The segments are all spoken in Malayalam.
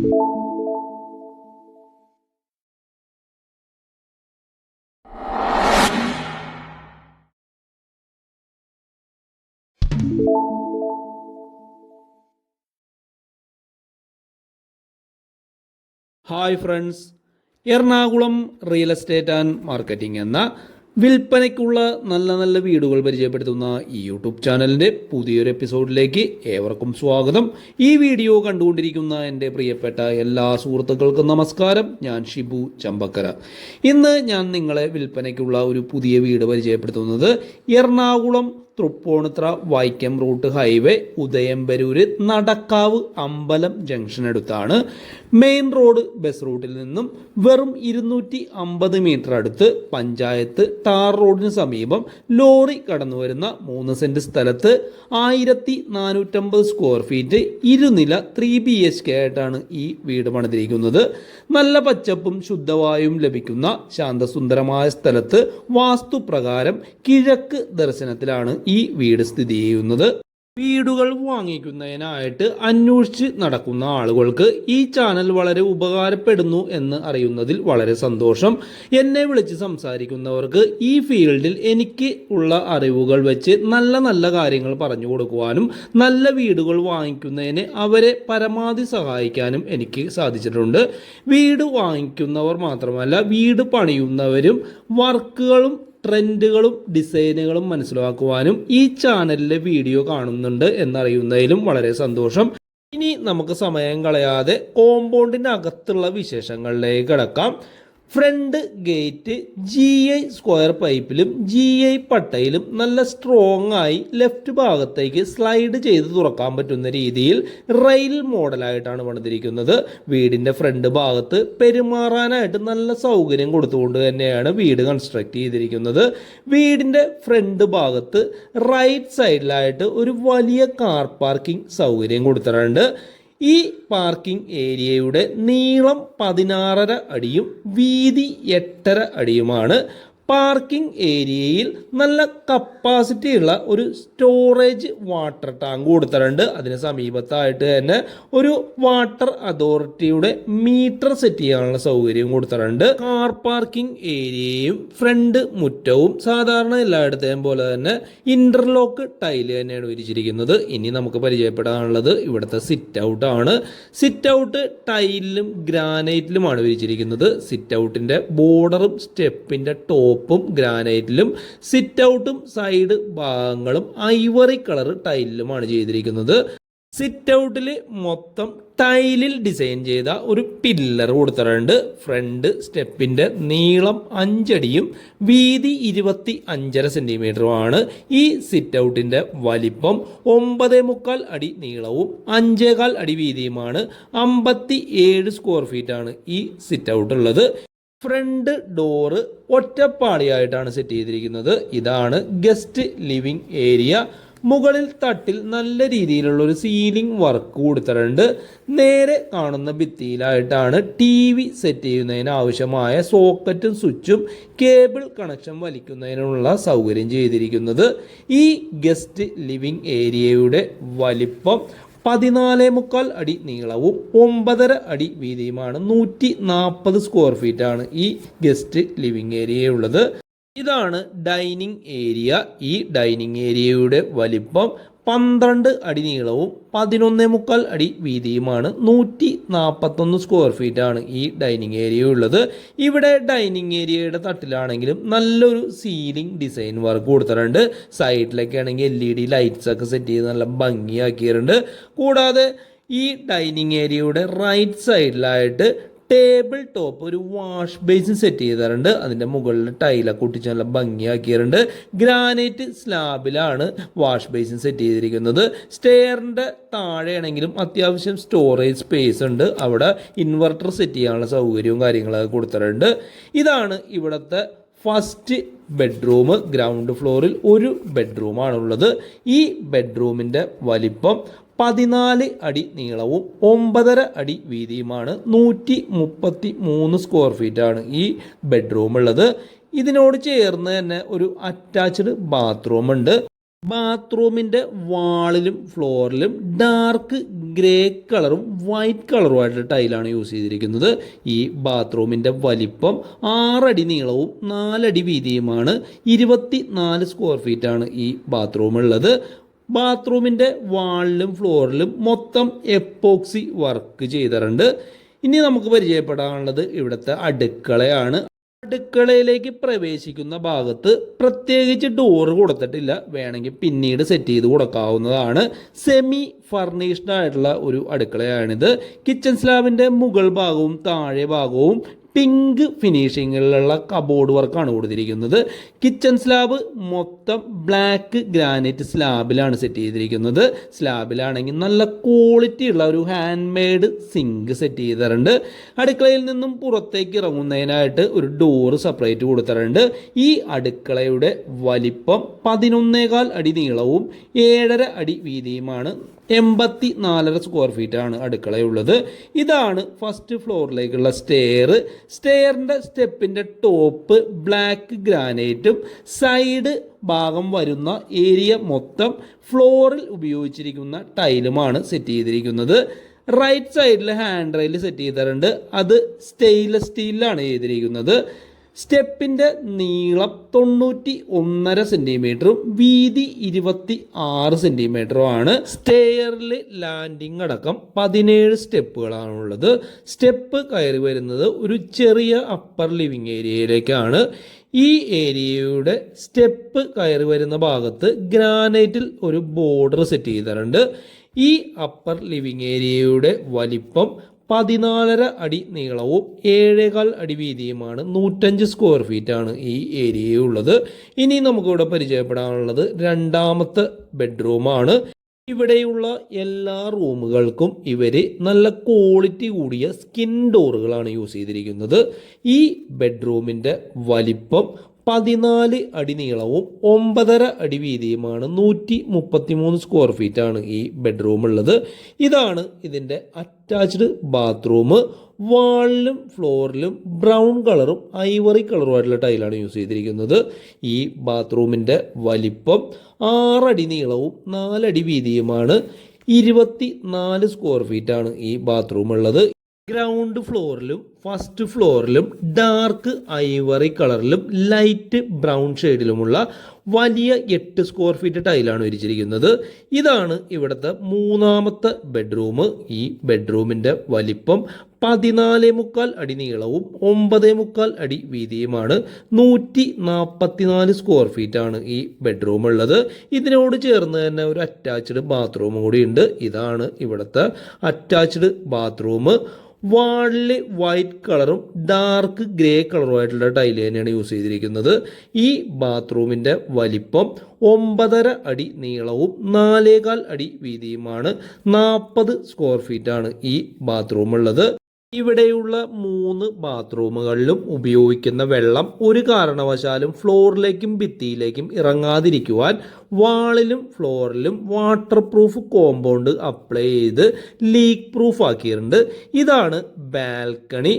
Hi friends Ernakulam real estate and marketing എന്ന വിൽപ്പനയ്ക്കുള്ള നല്ല നല്ല വീടുകൾ പരിചയപ്പെടുത്തുന്ന ഈ യൂട്യൂബ് ചാനലിന്റെ പുതിയൊരു എപ്പിസോഡിലേക്ക് ഏവർക്കും സ്വാഗതം. ഈ വീഡിയോ കണ്ടുകൊണ്ടിരിക്കുന്ന എന്റെ പ്രിയപ്പെട്ട എല്ലാ സുഹൃത്തുക്കൾക്കും നമസ്കാരം. ഞാൻ ഷിബു ചമ്പക്കര. ഇന്ന് ഞാൻ നിങ്ങളെ വിൽപ്പനയ്ക്കുള്ള ഒരു പുതിയ വീട് പരിചയപ്പെടുത്തുന്നത് എറണാകുളം തൃപ്പൂണിത്ര വൈക്കം റൂട്ട് ഹൈവേ ഉദയംപരൂര് നടക്കാവ് അമ്പലം ജംഗ്ഷൻ അടുത്താണ്. മെയിൻ റോഡ് ബസ് റൂട്ടിൽ നിന്നും വെറും ഇരുന്നൂറ്റി അമ്പത് മീറ്റർ അടുത്ത് പഞ്ചായത്ത് ടാർ റോഡിന് സമീപം ലോറി കടന്നു വരുന്ന മൂന്ന് സെന്റ് സ്ഥലത്ത് ആയിരത്തി നാനൂറ്റമ്പത് സ്ക്വയർ ഫീറ്റ് ഇരുനില ത്രീ ബി എച്ച് കെ ആയിട്ടാണ് ഈ വീട് പണിതിരിക്കുന്നത്. നല്ല പച്ചപ്പും ശുദ്ധവായും ലഭിക്കുന്ന ശാന്തസുന്ദരമായ സ്ഥലത്ത് വാസ്തുപ്രകാരം കിഴക്ക് ദർശനത്തിലാണ് ഈ വീട് സ്ഥിതി ചെയ്യുന്നത്. വീടുകൾ വാങ്ങിക്കുന്നതിനായിട്ട് അന്വേഷിച്ച് നടക്കുന്ന ആളുകൾക്ക് ഈ ചാനൽ വളരെ ഉപകാരപ്പെടുന്നു എന്ന് അറിയുന്നതിൽ വളരെ സന്തോഷം. എന്നെ വിളിച്ച് സംസാരിക്കുന്നവർക്ക് ഈ ഫീൽഡിൽ എനിക്ക് ഉള്ള അറിവുകൾ വെച്ച് നല്ല നല്ല കാര്യങ്ങൾ പറഞ്ഞു കൊടുക്കുവാനും നല്ല വീടുകൾ വാങ്ങിക്കുന്നതിന് അവരെ പരമാവധി സഹായിക്കാനും എനിക്ക് സാധിച്ചിട്ടുണ്ട്. വീട് വാങ്ങിക്കുന്നവർ മാത്രമല്ല വീട് പണിയുന്നവരും വർക്കുകളും ട്രെൻഡുകളും ഡിസൈനുകളും മനസ്സിലാക്കുവാനും ഈ ചാനലിലെ വീഡിയോ കാണുന്നുണ്ട് എന്നറിയുന്നതിലും വളരെ സന്തോഷം. ഇനി നമുക്ക് സമയം കളയാതെ കോമ്പൗണ്ടിനകത്തുള്ള വിശേഷങ്ങളിലേക്ക് കിടക്കാം. Front gate G I square പൈപ്പിലും G I പട്ടയിലും നല്ല സ്ട്രോങ് ആയി ലെഫ്റ്റ് ഭാഗത്തേക്ക് സ്ലൈഡ് ചെയ്ത് തുറക്കാൻ പറ്റുന്ന രീതിയിൽ റെയിൽ മോഡലായിട്ടാണ് പണിതിരിക്കുന്നത്. വീടിന്റെ ഫ്രണ്ട് ഭാഗത്ത് പെരുമാറാനായിട്ട് നല്ല സൗകര്യം കൊടുത്തുകൊണ്ട് തന്നെയാണ് വീട് കൺസ്ട്രക്ട് ചെയ്തിരിക്കുന്നത്. വീടിന്റെ ഫ്രണ്ട് ഭാഗത്ത് റൈറ്റ് സൈഡിലായിട്ട് ഒരു വലിയ കാർ പാർക്കിംഗ് സൗകര്യം കൊടുത്തിട്ടുണ്ട്. ഈ പാർക്കിംഗ് ഏരിയയുടെ നീളം പതിനാറര അടിയും വീതി എട്ടര അടിയുമാണ്. പാർക്കിംഗ് ഏരിയയിൽ നല്ല കപ്പാസിറ്റി ഉള്ള ഒരു സ്റ്റോറേജ് വാട്ടർ ടാങ്ക് കൊടുത്തിട്ടുണ്ട്. അതിന് സമീപത്തായിട്ട് തന്നെ ഒരു വാട്ടർ അതോറിറ്റിയുടെ മീറ്റർ സെറ്റ് ചെയ്യാനുള്ള സൗകര്യം കൊടുത്തിട്ടുണ്ട്. കാർ പാർക്കിംഗ് ഏരിയയും ഫ്രണ്ട് മുറ്റവും സാധാരണ എല്ലായിടത്തെയും പോലെ തന്നെ ഇന്റർലോക്ക് ടൈൽ തന്നെയാണ് വിരിച്ചിരിക്കുന്നത്. ഇനി നമുക്ക് പരിചയപ്പെടാനുള്ളത് ഇവിടുത്തെ സിറ്റ് ഔട്ട് ആണ്. സിറ്റ് ഔട്ട് ടൈലിലും ഗ്രാനൈറ്റിലുമാണ് വിരിച്ചിരിക്കുന്നത്. സിറ്റ് ഔട്ടിന്റെ ബോർഡറും സ്റ്റെപ്പിന്റെ ടോപ്പും ഗ്രാനൈറ്റിലും സിറ്റ് ഔട്ടും സൈഡ് ഭാഗങ്ങളും ഐവറി കളർ ടൈലിലുമാണ് ചെയ്തിരിക്കുന്നത്. സിറ്റ് ഔട്ടിൽ മൊത്തം ടൈലിൽ ഡിസൈൻ ചെയ്ത ഒരു പില്ലർ കൊടുത്തിട്ടുണ്ട്. ഫ്രണ്ട് സ്റ്റെപ്പിന്റെ നീളം അഞ്ചടിയും വീതി ഇരുപത്തി അഞ്ചര സെന്റിമീറ്ററുമാണ് ഈ സിറ്റ് ഔട്ടിന്റെ വലിപ്പം ഒമ്പതേ മുക്കാൽ അടി നീളവും അഞ്ചേകാൽ അടി വീതിയുമാണ്. അമ്പത്തി ഏഴ് സ്ക്വയർ ഫീറ്റാണ് ഈ സിറ്റ് ഔട്ട് ഉള്ളത്. ഫ്രണ്ട് ഡോറ് ഒറ്റപ്പാളിയായിട്ടാണ് സെറ്റ് ചെയ്തിരിക്കുന്നത്. ഇതാണ് ഗസ്റ്റ് ലിവിംഗ് ഏരിയ. മുകളിൽ തട്ടിൽ നല്ല രീതിയിലുള്ള ഒരു സീലിംഗ് വർക്ക് കൊടുത്തിട്ടുണ്ട്. നേരെ കാണുന്ന ഭിത്തിയിലായിട്ടാണ് ടി വി സെറ്റ് ചെയ്യുന്നതിന് ആവശ്യമായ സോക്കറ്റും സ്വിച്ചും കേബിൾ കണക്ഷൻ വലിക്കുന്നതിനുള്ള സൗകര്യം ചെയ്തിരിക്കുന്നത്. ഈ ഗസ്റ്റ് ലിവിംഗ് ഏരിയയുടെ വലിപ്പം പതിനാല് മുക്കാൽ അടി നീളവും ഒമ്പതര അടി വീതിയുമാണ് നൂറ്റി നാൽപ്പത് സ്ക്വയർ ഫീറ്റ് ആണ് ഈ ഗസ്റ്റ് ലിവിംഗ് ഏരിയ ഉള്ളത്. ഇതാണ് ഡൈനിങ് ഏരിയ ഈ ഡൈനിങ് ഏരിയയുടെ വലിപ്പം പന്ത്രണ്ട് അടി നീളവും പതിനൊന്നേ മുക്കാൽ അടി വീതിയുമാണ് നൂറ്റി നാൽപ്പത്തൊന്ന് സ്ക്വയർ ഫീറ്റ് ആണ് ഈ ഡൈനിങ് ഏരിയ ഉള്ളത്. ഇവിടെ ഡൈനിങ് ഏരിയയുടെ തട്ടിലാണെങ്കിലും നല്ലൊരു സീലിംഗ് ഡിസൈൻ വർക്ക് കൊടുത്തിട്ടുണ്ട്. സൈഡിലൊക്കെ ആണെങ്കിൽ എൽ ഇ ഡി ലൈറ്റ്സ് ഒക്കെ സെറ്റ് ചെയ്ത് നല്ല ഭംഗിയാക്കിയിട്ടുണ്ട്. കൂടാതെ ഈ ഡൈനിങ് ഏരിയയുടെ റൈറ്റ് സൈഡിലായിട്ട് ടേബിൾ ടോപ്പ് ഒരു വാഷ് ബേസിൻ സെറ്റ് ചെയ്തിട്ടുണ്ട്. അതിന്റെ മുകളിൽ ടൈലൊക്കെ ഒട്ടിച്ച് നല്ല ഭംഗിയാക്കിയിട്ടുണ്ട്. ഗ്രാനൈറ്റ് സ്ലാബിലാണ് വാഷ് ബേസിൻ സെറ്റ് ചെയ്തിരിക്കുന്നത്. സ്റ്റെയറിന്റെ താഴെയാണെങ്കിലും അത്യാവശ്യം സ്റ്റോറേജ് സ്പേസ് ഉണ്ട്. അവിടെ ഇൻവെർട്ടർ സെറ്റ് ചെയ്യാനുള്ള സൗകര്യവും കാര്യങ്ങളൊക്കെ കൊടുത്തിട്ടുണ്ട്. ഇതാണ് ഇവിടുത്തെ ഫസ്റ്റ് ബെഡ്റൂം. ഗ്രൗണ്ട് ഫ്ലോറിൽ ഒരു ബെഡ്റൂമാണുള്ളത് ഈ ബെഡ്റൂമിന്റെ വലിപ്പം പതിനാല് അടി നീളവും ഒമ്പതര അടി വീതിയുമാണ് നൂറ്റി മുപ്പത്തി മൂന്ന് സ്ക്വയർ ഫീറ്റാണ് ഈ ബെഡ്റൂം ഉള്ളത്. ഇതിനോട് ചേർന്ന് തന്നെ ഒരു അറ്റാച്ച്ഡ് ബാത്റൂം ഉണ്ട്. ബാത്റൂമിന്റെ വാളിലും ഫ്ലോറിലും ഡാർക്ക് ഗ്രേ കളറും വൈറ്റ് കളറുമായിട്ടുള്ള ടൈലാണ് യൂസ് ചെയ്തിരിക്കുന്നത്. ഈ ബാത്റൂമിന്റെ വലിപ്പം ആറടി നീളവും നാലടി വീതിയുമാണ്. ഇരുപത്തി നാല് സ്ക്വയർ ഫീറ്റാണ് ഈ ബാത്റൂം ഉള്ളത്. ബാത്റൂമിന്റെ വാളിലും ഫ്ലോറിലും മൊത്തം എപ്പോക്സി വർക്ക് ചെയ്തിട്ടുണ്ട്. ഇനി നമുക്ക് പരിചയപ്പെടാനുള്ളത് ഇവിടുത്തെ അടുക്കളയാണ്. അടുക്കളയിലേക്ക് പ്രവേശിക്കുന്ന ഭാഗത്ത് പ്രത്യേകിച്ച് ഡോറ് കൊടുത്തിട്ടില്ല. വേണമെങ്കിൽ പിന്നീട് സെറ്റ് ചെയ്ത് കൊടുക്കാവുന്നതാണ്. സെമി ഫർണിഷ്ഡ് ആയിട്ടുള്ള ഒരു അടുക്കളയാണിത്. കിച്ചൺ സ്ലാബിന്റെ മുകൾ ഭാഗവും താഴെ ഭാഗവും പിങ്ക് ഫിനിഷിങ്ങിലുള്ള കബോർഡ് വർക്കാണ് കൊടുത്തിരിക്കുന്നത്. കിച്ചൺ സ്ലാബ് മൊത്തം ബ്ലാക്ക് ഗ്രാനൈറ്റ് സ്ലാബിലാണ് സെറ്റ് ചെയ്തിരിക്കുന്നത്. സ്ലാബിലാണെങ്കിൽ നല്ല ക്വാളിറ്റി ഉള്ള ഒരു ഹാൻഡ് മെയ്ഡ് സിങ്ക് സെറ്റ് ചെയ്തിട്ടുണ്ട്. അടുക്കളയിൽ നിന്നും പുറത്തേക്ക് ഇറങ്ങുന്നതിനായിട്ട് ഒരു ഡോറ് സെപ്പറേറ്റ് കൊടുത്തിട്ടുണ്ട്. ഈ അടുക്കളയുടെ വലിപ്പം പതിനൊന്നേകാൽ അടി നീളവും ഏഴര അടി വീതിയുമാണ് എൺപത്തി നാലര സ്ക്വയർ ഫീറ്റ് ആണ് അടുക്കളയുള്ളത്. ഇതാണ് ഫസ്റ്റ് ഫ്ലോറിലേക്കുള്ള സ്റ്റെയർ സ്റ്റെയറിന്റെ സ്റ്റെപ്പിന്റെ ടോപ്പ് ബ്ലാക്ക് ഗ്രാനൈറ്റും സൈഡ് ഭാഗം വരുന്ന ഏരിയ മൊത്തം ഫ്ലോറിൽ ഉപയോഗിച്ചിരിക്കുന്ന ടൈലുമാണ് സെറ്റ് ചെയ്തിരിക്കുന്നത്. റൈറ്റ് സൈഡിൽ ഹാൻഡ് റെയിൽ സെറ്റ് ചെയ്തിട്ടുണ്ട്. അത് സ്റ്റെയിൻലെസ് സ്റ്റീലിലാണ് ചെയ്തിരിക്കുന്നത്. സ്റ്റെപ്പിന്റെ നീളം തൊണ്ണൂറ്റി ഒന്നര സെന്റിമീറ്ററും വീതി ഇരുപത്തി ആറ് സെന്റിമീറ്ററും ആണ് സ്റ്റെയറിൽ ലാൻഡിംഗ് അടക്കം പതിനേഴ് സ്റ്റെപ്പുകളാണുള്ളത്. സ്റ്റെപ്പ് കയറി വരുന്നത് ഒരു ചെറിയ അപ്പർ ലിവിങ് ഏരിയയിലേക്കാണ്. ഈ ഏരിയയുടെ സ്റ്റെപ്പ് കയറി വരുന്ന ഭാഗത്ത് ഗ്രാനൈറ്റിൽ ഒരു ബോർഡർ സെറ്റ് ചെയ്തിട്ടുണ്ട്. ഈ അപ്പർ ലിവിങ് ഏരിയയുടെ വലിപ്പം പതിനാലര അടി നീളവും ഏഴേകാൽ അടി വീതിയുമാണ് നൂറ്റഞ്ച് സ്ക്വയർ ഫീറ്റ് ആണ് ഈ ഏരിയയുള്ളത് ഇനി നമുക്കിവിടെ പരിചയപ്പെടാനുള്ളത് രണ്ടാമത്തെ ബെഡ്റൂമാണ് ഇവിടെയുള്ള എല്ലാ റൂമുകൾക്കും ഇവർ നല്ല ക്വാളിറ്റി കൂടിയ സ്കിൻ ഡോറുകളാണ് യൂസ് ചെയ്തിരിക്കുന്നത്. ഈ ബെഡ്റൂമിന്റെ വലിപ്പം പതിനാല് അടി നീളവും ഒമ്പതര അടി വീതിയുമാണ് നൂറ്റി മുപ്പത്തി മൂന്ന് സ്ക്വയർ ഫീറ്റ് ആണ് ഈ ബെഡ്റൂം ഉള്ളത്. ഇതാണ് ഇതിന്റെ അറ്റാച്ച്ഡ് ബാത്റൂം വാളിലും ഫ്ലോറിലും ബ്രൗൺ കളറും ഐവറി കളറുമായിട്ടുള്ള ടൈലാണ് യൂസ് ചെയ്തിരിക്കുന്നത്. ഈ ബാത്റൂമിന്റെ വലിപ്പം ആറടി നീളവും നാലടി വീതിയുമാണ്. ഇരുപത്തി നാല് സ്ക്വയർ ഫീറ്റ് ആണ് ഈ ബാത്റൂം ഉള്ളത്. ഗ്രൗണ്ട് ഫ്ലോറിലും ഫസ്റ്റ് ഫ്ലോറിലും ഡാർക്ക് ഐവറി കളറിലും ലൈറ്റ് ബ്രൗൺ ഷെയ്ഡിലുമുള്ള വലിയ എട്ട് സ്ക്വയർ ഫീറ്റ് ടൈലാണ് വിരിച്ചിരിക്കുന്നത്. ഇതാണ് ഇവിടുത്തെ മൂന്നാമത്തെ ബെഡ്റൂം. ഈ ബെഡ്റൂമിന്റെ വലിപ്പം പതിനാല് മുക്കാൽ അടി നീളവും ഒമ്പതേ മുക്കാൽ അടി വീതിയുമാണ്. നൂറ്റി നാൽപ്പത്തിനാല് സ്ക്വയർ ഫീറ്റ് ആണ് ഈ ബെഡ്റൂം ഉള്ളത്. ഇതിനോട് ചേർന്ന് തന്നെ ഒരു അറ്റാച്ച്ഡ് ബാത്റൂം കൂടി ഉണ്ട്. ഇതാണ് ഇവിടുത്തെ അറ്റാച്ച്ഡ് ബാത്റൂം. വാളിൽ വൈറ്റ് കളറും ഡാർക്ക് ഗ്രേ കളറുമായിട്ടുള്ള ടൈൽ തന്നെയാണ് യൂസ് ചെയ്തിരിക്കുന്നത്. ഈ ബാത്റൂമിന്റെ വലിപ്പം ഒമ്പതര അടി നീളവും നാലേകാൽ അടി വീതിയുമാണ്. നാൽപ്പത് സ്ക്വയർ ഫീറ്റാണ് ഈ ബാത്റൂം ഉള്ളത് ഇവിടെയുള്ള മൂന്ന് ബാത്റൂമുകളിലും ഉപയോഗിക്കുന്ന വെള്ളം ഒരു കാരണവശാലും ഫ്ലോറിലേക്കും ഭിത്തിയിലേക്കും ഇറങ്ങാതിരിക്കുവാൻ വാളിലും ഫ്ലോറിലും വാട്ടർ പ്രൂഫ് കോമ്പൗണ്ട് അപ്ലൈ ചെയ്ത് ലീക്ക് പ്രൂഫ് ആക്കിയിട്ടുണ്ട്. ഇതാണ് ബാൽക്കണി.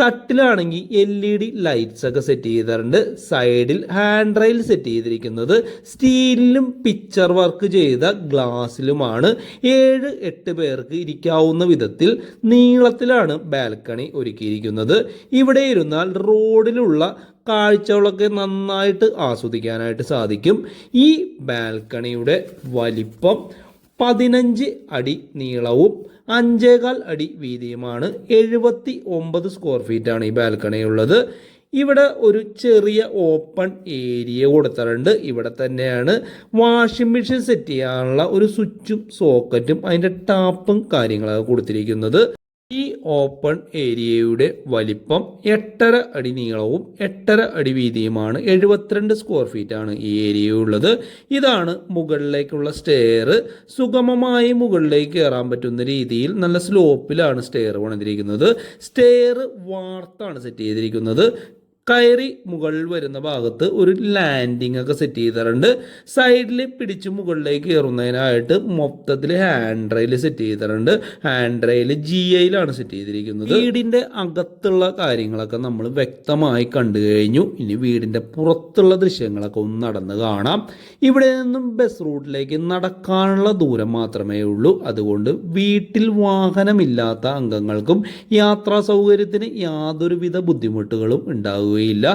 തട്ടിലാണെങ്കിൽ എൽ ഇ ഡി ലൈറ്റ്സ് ഒക്കെ സെറ്റ് ചെയ്തിട്ടുണ്ട്. സൈഡിൽ ഹാൻഡ് റെയിൽ സെറ്റ് ചെയ്തിരിക്കുന്നത്. സ്റ്റീലിലും പിക്ചർ വർക്ക് ചെയ്ത ഗ്ലാസ്സിലുമാണ് ഏഴ് എട്ട് പേർക്ക് ഇരിക്കാവുന്ന വിധത്തിൽ നീളത്തിലാണ് ബാൽക്കണി ഒരുക്കിയിരിക്കുന്നത്. ഇവിടെ ഇരുന്നാൽ റോഡിലുള്ള കാഴ്ചകളൊക്കെ നന്നായിട്ട് ആസ്വദിക്കാനായിട്ട് സാധിക്കും. ഈ ബാൽക്കണിയുടെ വലിപ്പം പതിനഞ്ച് അടി നീളവും അഞ്ചേകാൽ അടി വീതിയുമാണ് എഴുപത്തി ഒമ്പത് സ്ക്വയർ ഫീറ്റ് ആണ് ഈ ബാൽക്കണി ഉള്ളത്. ഇവിടെ ഒരു ചെറിയ ഓപ്പൺ ഏരിയ കൊടുത്തിട്ടുണ്ട്. ഇവിടെ തന്നെയാണ് വാഷിംഗ് മെഷീൻ സെറ്റ് ചെയ്യാനുള്ള ഒരു സ്വിച്ചും സോക്കറ്റും അതിന്റെ ടാപ്പും കാര്യങ്ങളൊക്കെ കൊടുത്തിരിക്കുന്നത്. ഈ ഓപ്പൺ ഏരിയയുടെ വലിപ്പം എട്ടര അടി നീളവും എട്ടര അടി വീതിയുമാണ്. എഴുപത്തിരണ്ട് സ്ക്വയർ ഫീറ്റ് ആണ് ഈ ഏരിയ ഉള്ളത്. ഇതാണ് മുകളിലേക്കുള്ള സ്റ്റെയർ സുഗമമായി മുകളിലേക്ക് കയറാൻ പറ്റുന്ന രീതിയിൽ നല്ല സ്ലോപ്പിലാണ് സ്റ്റെയർ പണിതിരിക്കുന്നത്. സ്റ്റെയർ വാർത്താണ് സെറ്റ് ചെയ്തിരിക്കുന്നത്. കയറി മുകളിൽ വരുന്ന ഭാഗത്ത് ഒരു ലാൻഡിംഗ് ഒക്കെ സെറ്റ് ചെയ്തിട്ടുണ്ട്. സൈഡിൽ പിടിച്ച് മുകളിലേക്ക് കയറുന്നതിനായിട്ട് മൊത്തത്തിൽ ഹാൻഡ് റെയിൽ സെറ്റ് ചെയ്തിട്ടുണ്ട്. ഹാൻഡ് റെയിൽ ജി ഐയിലാണ് സെറ്റ് ചെയ്തിരിക്കുന്നത്. വീടിന്റെ അകത്തുള്ള കാര്യങ്ങളൊക്കെ നമ്മൾ വ്യക്തമായി കണ്ടു കഴിഞ്ഞു. ഇനി വീടിന്റെ പുറത്തുള്ള ദൃശ്യങ്ങളൊക്കെ ഒന്ന് നടന്ന് കാണാം. ഇവിടെ നിന്നും ബസ് റൂട്ടിലേക്ക് നടക്കാനുള്ള ദൂരം മാത്രമേ ഉള്ളൂ. അതുകൊണ്ട് വീട്ടിൽ വാഹനമില്ലാത്ത അംഗങ്ങൾക്കും യാത്രാ സൗകര്യത്തിന് യാതൊരുവിധ ബുദ്ധിമുട്ടുകളും ഉണ്ടാവുകയില്ല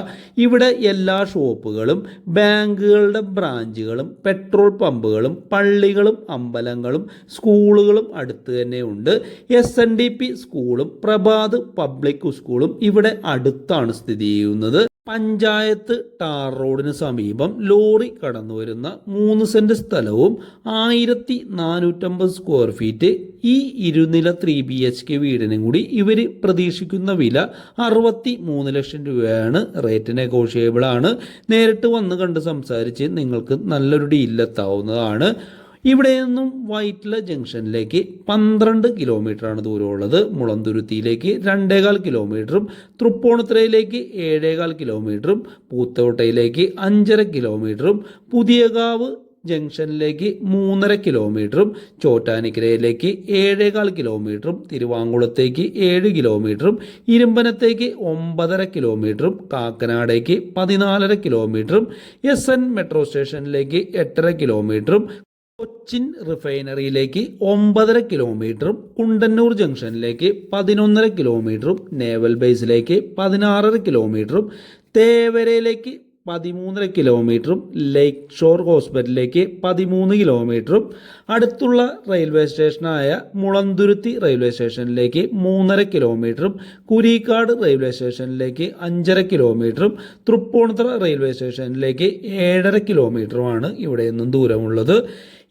ഇവിടെ എല്ലാ ഷോപ്പുകളും ബാങ്കുകളുടെ ബ്രാഞ്ചുകളും പെട്രോൾ പമ്പുകളും പള്ളികളും അമ്പലങ്ങളും സ്കൂളുകളും അടുത്ത് തന്നെ ഉണ്ട്. എസ് എൻ ഡി പി സ്കൂളും പ്രഭാത് പബ്ലിക് സ്കൂളും ഇവിടെ അടുത്താണ് സ്ഥിതി ചെയ്യുന്നത്. പഞ്ചായത്ത് ടാർ റോഡിന് സമീപം ലോറി കടന്നു വരുന്ന മൂന്ന് സെന്റ് സ്ഥലവും ആയിരത്തി നാനൂറ്റമ്പത് സ്ക്വയർ ഫീറ്റ് ഈ ഇരുനില ത്രീ ബി എച്ച് കെ വീടിനും കൂടി ഇവർ പ്രതീക്ഷിക്കുന്ന വില അറുപത്തി മൂന്ന് ലക്ഷം രൂപയാണ്. റേറ്റ് നെഗോഷിയബിൾ ആണ്. നേരിട്ട് വന്ന് കണ്ട് സംസാരിച്ച് നിങ്ങൾക്ക് നല്ലൊരു ഡീലെത്താവുന്നതാണ് ഇവിടെ നിന്നും വൈറ്റില ജംഗ്ഷനിലേക്ക് പന്ത്രണ്ട് കിലോമീറ്ററാണ് ദൂരമുള്ളത്. മുളന്തുരുത്തിയിലേക്ക് രണ്ടേകാൽ കിലോമീറ്ററും തൃപ്പൂണിത്തുറയിലേക്ക് ഏഴേകാൽ കിലോമീറ്ററും പൂത്തോട്ടയിലേക്ക് അഞ്ചര കിലോമീറ്ററും പുതിയകാവ് ജംഗ്ഷനിലേക്ക് മൂന്നര കിലോമീറ്ററും ചോറ്റാനിക്കരയിലേക്ക് ഏഴേകാൽ കിലോമീറ്ററും തിരുവാങ്കുളത്തേക്ക് ഏഴ് കിലോമീറ്ററും ഇരുമ്പനത്തേക്ക് ഒമ്പതര കിലോമീറ്ററും കാക്കനാടേക്ക് പതിനാലര കിലോമീറ്ററും എസ് എൻ മെട്രോ സ്റ്റേഷനിലേക്ക് എട്ടര കിലോമീറ്ററും കൊച്ചിൻ റിഫൈനറിയിലേക്ക് ഒമ്പതര കിലോമീറ്ററും കുണ്ടന്നൂർ ജംഗ്ഷനിലേക്ക് പതിനൊന്നര കിലോമീറ്ററും നേവൽ ബേസിലേക്ക് പതിനാറര കിലോമീറ്ററും തേവരയിലേക്ക് പതിമൂന്നര കിലോമീറ്ററും ലേക്ക് ഷോർ ഹോസ്പിറ്റലിലേക്ക് പതിമൂന്ന് കിലോമീറ്ററും അടുത്തുള്ള റെയിൽവേ സ്റ്റേഷനായ മുളന്തുരുത്തി റെയിൽവേ സ്റ്റേഷനിലേക്ക് മൂന്നര കിലോമീറ്ററും കുരീക്കാട് റെയിൽവേ സ്റ്റേഷനിലേക്ക് അഞ്ചര കിലോമീറ്ററും തൃപ്പൂണിത്തുറ റെയിൽവേ സ്റ്റേഷനിലേക്ക് ഏഴര കിലോമീറ്ററുമാണ് ഇവിടെ നിന്നും ദൂരമുള്ളത്.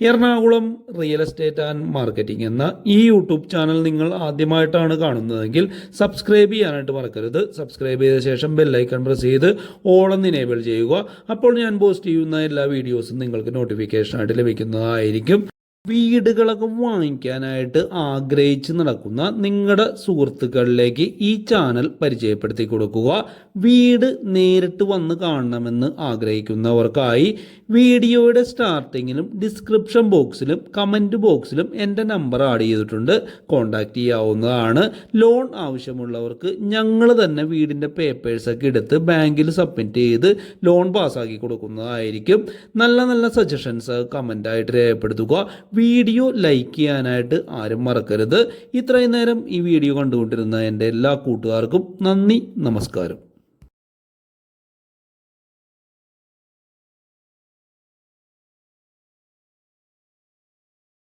Ernakulam real estate and marketing എന്ന ഈ യൂട്യൂബ് ചാനൽ നിങ്ങൾ ആദ്യമായിട്ടാണ് കാണുന്നതെങ്കിൽ സബ്സ്ക്രൈബ് ചെയ്യാനായിട്ട് മറക്കരുത്. സബ്സ്ക്രൈബ് ചെയ്ത ശേഷം ബെല്ലൈക്കൺ പ്രസ് ചെയ്ത് ഓളം ഇനേബിൾ ചെയ്യുക. അപ്പോൾ ഞാൻ പോസ്റ്റ് ചെയ്യുന്ന എല്ലാ വീഡിയോസും നിങ്ങൾക്ക് നോട്ടിഫിക്കേഷനായിട്ട് ലഭിക്കുന്നതായിരിക്കും. വീടുകളൊക്കെ വാങ്ങിക്കാനായിട്ട് ആഗ്രഹിച്ച് നടക്കുന്ന നിങ്ങളുടെ സുഹൃത്തുക്കളിലേക്ക് ഈ ചാനൽ പരിചയപ്പെടുത്തി കൊടുക്കുക. വീട് നേരിട്ട് വന്ന് കാണണമെന്ന് ആഗ്രഹിക്കുന്നവർക്കായി വീഡിയോയുടെ സ്റ്റാർട്ടിങ്ങിലും ഡിസ്ക്രിപ്ഷൻ ബോക്സിലും കമന്റ് ബോക്സിലും എന്റെ നമ്പർ ആഡ് ചെയ്തിട്ടുണ്ട്. കോൺടാക്റ്റ് ചെയ്യാവുന്നതാണ്. ലോൺ ആവശ്യമുള്ളവർക്ക് ഞങ്ങൾ തന്നെ വീടിന്റെ പേപ്പേഴ്സൊക്കെ എടുത്ത് ബാങ്കിൽ സബ്മിറ്റ് ചെയ്ത് ലോൺ പാസ്സാക്കി കൊടുക്കുന്നതായിരിക്കും. നല്ല നല്ല സജഷൻസ് കമന്റായിട്ട് രേഖപ്പെടുത്തുക. വീഡിയോ ലൈക്ക് ചെയ്യാനായിട്ട് ആരും മറക്കരുത്. ഇത്രയും നേരം ഈ വീഡിയോ കണ്ടുകൊണ്ടിരുന്ന എന്റെ എല്ലാ കൂട്ടുകാർക്കും നന്ദി നമസ്കാരം.